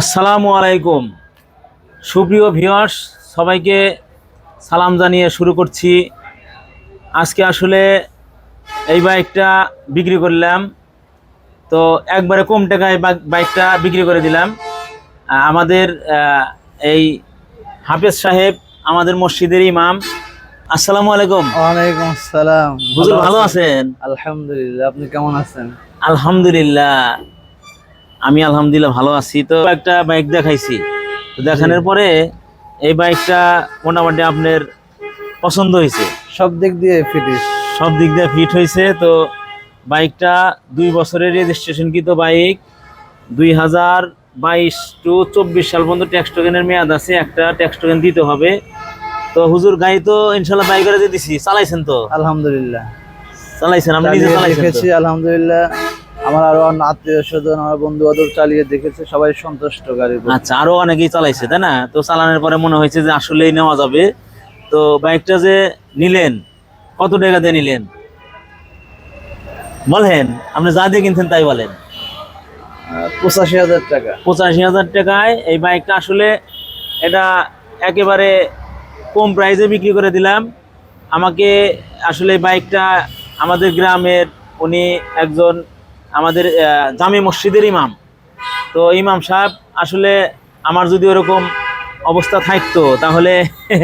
আসসালামু আলাইকুম। সুপ্রিয় ভিউয়ার্স সবাইকে সালাম জানিয়ে শুরু করছি। আজকে আসলে এই বাইকটা বিক্রি করলাম। তো একবারে কম টাকায় বাইকটা বিক্রি করে দিলাম। আমাদের এই হাফেজ সাহেব আমাদের মসজিদের ইমাম। আসসালামু আলাইকুম। ওয়ালাইকুম আসসালাম। ভালো আছেন? আলহামদুলিল্লাহ আপনি কেমন আছেন? আলহামদুলিল্লাহ। আমি আলহামদুলিল্লাহ ভালো আছি। তো একটা বাইক দেখাইছি। তো দেখানোর পরে এই বাইকটা মোটামুটি আপনার পছন্দ হয়েছে। সব দিক দিয়ে ফিটিস সব দিক দিয়ে ফিট হয়েছে। তো বাইকটা দুই বছরের রেজিস্ট্রেশনকৃত বাইক দুই হাজার বাইশ টু চব্বিশ সাল পর্যন্ত ট্যাক্স টোকেনের মেয়াদ আছে। একটা ট্যাক্স টোকেন দিতে হবে। তো হুজুর গাড়ি তো ইনশাল্লাহ বাইকের দিয়ে দিছি চালাইছেন তো? আলহামদুলিল্লাহ। চালাইছেন আপনি নিজে চালিয়ে চালাইছেন আলহামদুলিল্লাহ। আমার আরও আত্মীয় স্বজন আমার বন্ধু বান্ধব চালিয়ে দেখেছে সবাই সন্তুষ্ট গাড়ি আচ্ছা আরও অনেকেই চালাইছে তাই না? তো চালানোর পরে মনে হয়েছে যে আসলেই নেওয়া যাবে। তো বাইকটা যে নিলেন কত টাকা দিয়ে নিলেন? বলেন আপনি যা দিয়ে কিনছেন তাই বলেন। পঁচাশি হাজার টাকা। পঁচাশি হাজার টাকায় এই বাইকটা আসলে এটা একেবারে কম প্রাইসে বিক্রি করে দিলাম। আমাকে আসলে এই বাইকটা আমাদের গ্রামের উনি একজন আমাদের জামে মসজিদের ইমাম। তো ইমাম সাহেব আসলে আমার যদি ওরকম অবস্থা থাকতো, তাহলে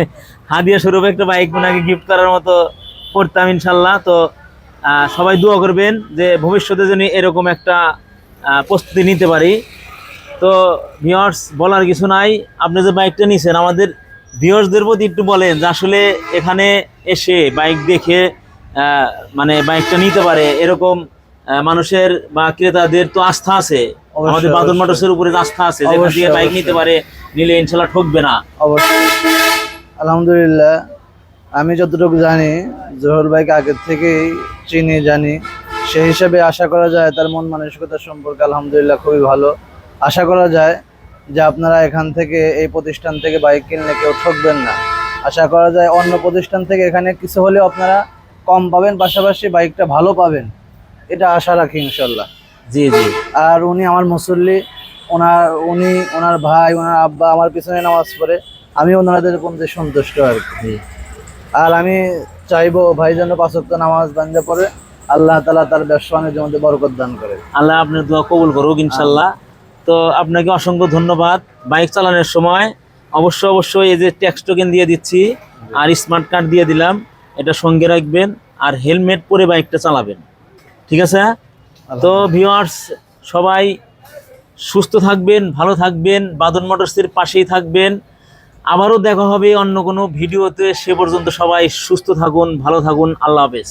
হাদিয়া স্বরূপ একটা বাইক ওনাকে গিফট করার মতো করতাম ইনশাল্লাহ। তো সবাই দোয়া করবেন যে ভবিষ্যতে যেন এরকম একটা প্রস্তুতি নিতে পারি। তো ভিওর্স বলার কিছু নাই। আপনি যে বাইকটা নিছেন, আমাদের ভিওর্সদের প্রতি একটু বলেন যে আসলে এখানে এসে বাইক দেখে মানে বাইকটা নিতে পারে, এরকম মানুষের বা ক্রেতাদের তো আস্থা আছে। আমাদের বাদল। মোটরসের উপরে আস্থা আছে যেখান থেকে বাইক নিতে পারে নিলে ইনশাল্লাহ ঠকবে না। অবশ্যই। আলহামদুলিল্লাহ আমি যতটুকু জানি জোহর ভাইকে আগের থেকেই চিনি জানি। সেই হিসাবে আশা করা যায় তার মন মানসিকতা সম্পর্কে আলহামদুলিল্লাহ খুবই ভালো। আশা করা যায় যে আপনারা এখান থেকে এই প্রতিষ্ঠান থেকে বাইক কিনলে কেউ ঠকবেন না। আশা করা যায় অন্য প্রতিষ্ঠান থেকে এখানে কিছু হলেও আপনারা কম পাবেন পাশাপাশি বাইকটা ভালো পাবেন। এটা আশা রাখি ইনশাল্লাহ। জি জি। আর উনি আমার মুসল্লি ওনার উনি ওনার ভাই ওনার আব্বা আমার পিছনে নামাজ পড়ে আমি ওনাদের মধ্যে সন্তুষ্ট আর কি। আর আমি চাইব ভাই যেন পাঁচক্ত নামাজ বান্ধে পড়ে আল্লাহ তালা তার ব্যবসা বাণিজ্যের মধ্যে বরকত দান করে। আল্লাহ আপনার দোয়া কবুল করুক ইনশাল্লাহ। তো আপনাকে অসংখ্য ধন্যবাদ। বাইক চালানোর সময় অবশ্য অবশ্যই এই যে ট্যাক্স টোকেন দিয়ে দিচ্ছি আর স্মার্ট কার্ড দিয়ে দিলাম এটা সঙ্গে রাখবেন আর হেলমেট পরে বাইকটা চালাবেন। ঠিক আছে? তো ভিওয়ার্স সবাই সুস্থ থাকবেন ভালো থাকবেন বাদন মোটরসের পাশেই থাকবেন। আবারও দেখা হবে অন্য কোনো ভিডিওতে। সে পর্যন্ত সবাই সুস্থ থাকুন ভালো থাকুন আল্লাহ হাফেজ।